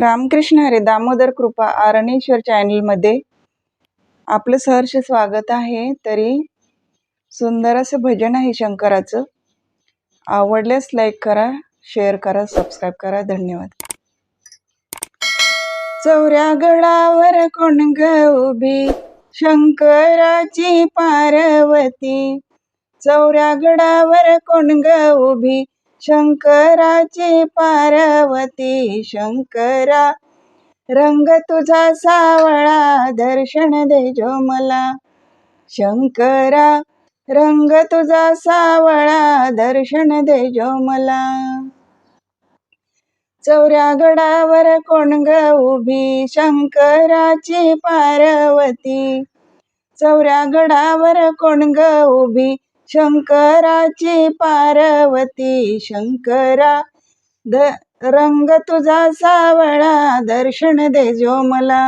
रामकृष्ण हरे दामोदर कृपा आरणेश्वर चॅनलमध्ये आपलं सहर्ष स्वागत आहे. तरी सुंदर असं भजन आहे शंकराचं. आवडल्यास लाईक करा शेअर करा सबस्क्राईब करा. धन्यवाद. चौऱ्या गडावर कोण ग उभी? शंकराची पार्वती. चौऱ्या गडावर कोण ग उभी? शंकराची पार्वती शंकरा रंग तुझा सावळा दर्शन दे जो मला. शंकरा रंग तुझा सावळा दर्शन दे जो मला. चौऱ्या गडावर कोण ग उभी शंकराची पार्वती. चौऱ्या गडावर कोण ग उभी शंकराची पार्वती शंकरा द रंग तुझा सावळा दर्शन दे जो मला.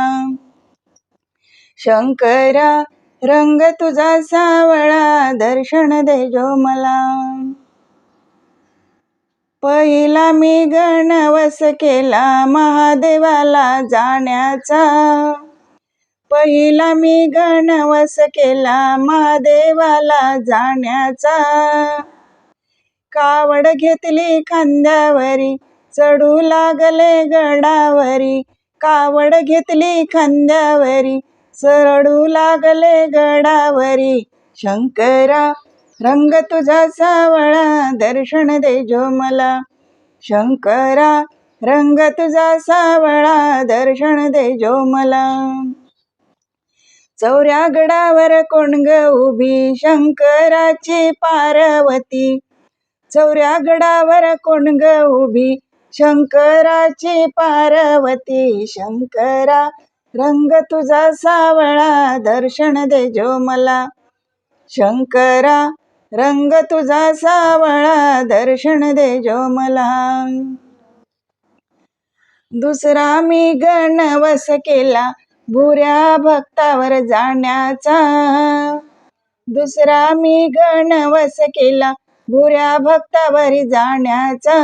शंकरा रंग तुझा सावळा दर्शन दे जो मला. पहिला मी गणवस केला महादेवाला जाण्याचा. पहिला मी गणवस केला महादेवाला जाण्याचा. कावड घेतली खांद्यावरी चढू लागले गडावरी. कावड घेतली खांद्यावरी चढू लागले गडावरी. शंकरा रंग तुझा सावळा दर्शन दे जो मला. शंकरा रंग तुझा सावळा दर्शन दे जो मला. चौऱ्या गडावर कोण ग उभी शंकराची पार्वती. चौऱ्या गडावर कोण ग उभी शंकराची पार्वती. शंकरा रंग तुझा सावळा दर्शन दे जो मला. शंकरा रंग तुझा सावळा दर्शन दे जो मला. दुसरा मी गणवस केला भुऱ्या भक्तावर जाण्याचा. दुसरा मी गणवस केला भुऱ्या भक्तावर जाण्याचा.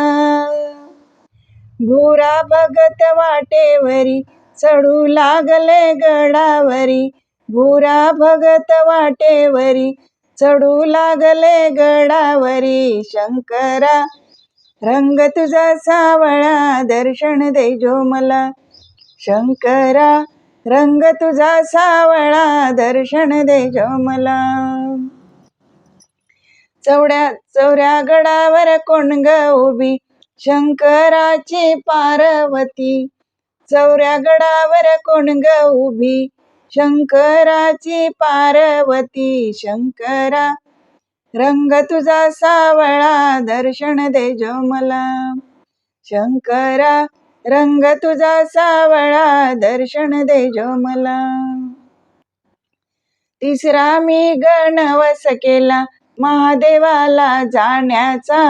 भुरा भगत वाटेवरी चढू लागले गडावरी. भुरा भगत वाटेवरी चढू लागले गडावरी. शंकरा रंग तुझा सावळा दर्शन दे जो मला. शंकरा रंग तुझा सावळा दर्शन दे जो मला चौड्या चौऱ्या गडावर कोण ग उभी शंकराची पार्वती. चौऱ्या गडावर कोण ग उभी शंकराची पार्वती. शंकरा रंग तुझा सावळा दर्शन दे जो मला शंकरा रंग तुझा सावळा दर्शन दे जो मला. तिसरा मी गणवस केला महादेवाला जाण्याचा.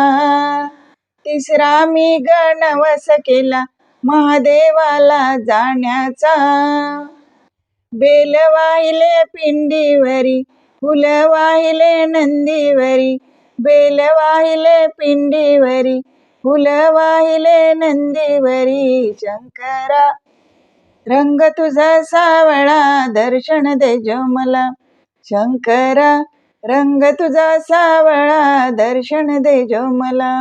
तिसरा मी गणवस केला महादेवाला जाण्याचा. बेल वाहिले पिंडीवरी फुल वाहिले नंदीवरी बेल वाहिले पिंडीवरी फुल वाहिले नंदीवरी शंकरा. रंग तुझा सावळा दर्शन दे जो मला शंकरा रंग तुझा सावळा दर्शन दे जो मला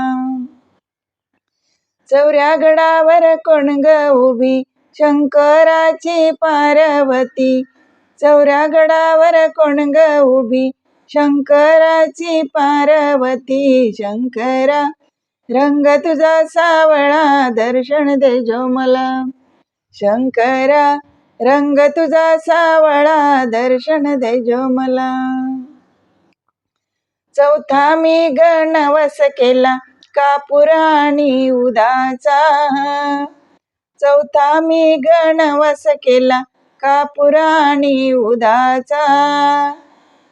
चौऱ्या गडावर कोण ग उभी शंकराची पार्वती. चौऱ्या गडावर कोण ग उभी शंकराची पार्वती. शंकरा रंग तुझा सावळा दर्शन दे जो मला. शंकरा रंग तुझा सावळा दर्शन दे जो मला. चौथा मी गणवस केला कापुराणी उदाचा. चौथा मी गणवस केला कापुराणी उदाचा.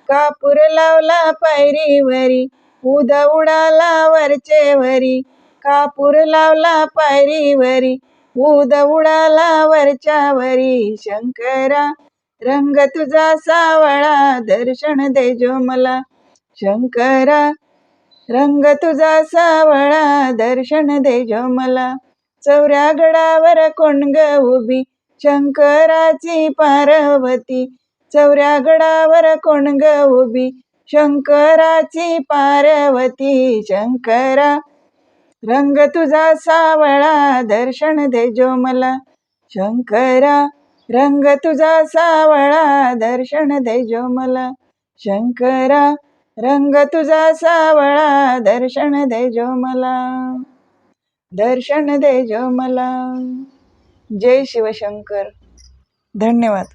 कापूर लावला पायरीवरी उद उडाला वरचे वरी कापूर लावला पायरीवरी उद उडाला वरच्या वरी शंकरा रंग तुझा सावळा दर्शन देजो मला. शंकरा रंग तुझा सावळा दर्शन देजो मला. चौऱ्या गडावर कोण ग उभी शंकराची पार्वती. चौऱ्या गडावर कोण ग उभी शंकराची पार्वती शंकरा रंग तुझा सावळा दर्शन दे जो मला. शंकरा रंग तुझा सावळा दर्शन दे जो मला. शंकरा रंग तुझा सावळा दर्शन दे जो मला. दर्शन दे जो मला. जय शिवशंकर. धन्यवाद.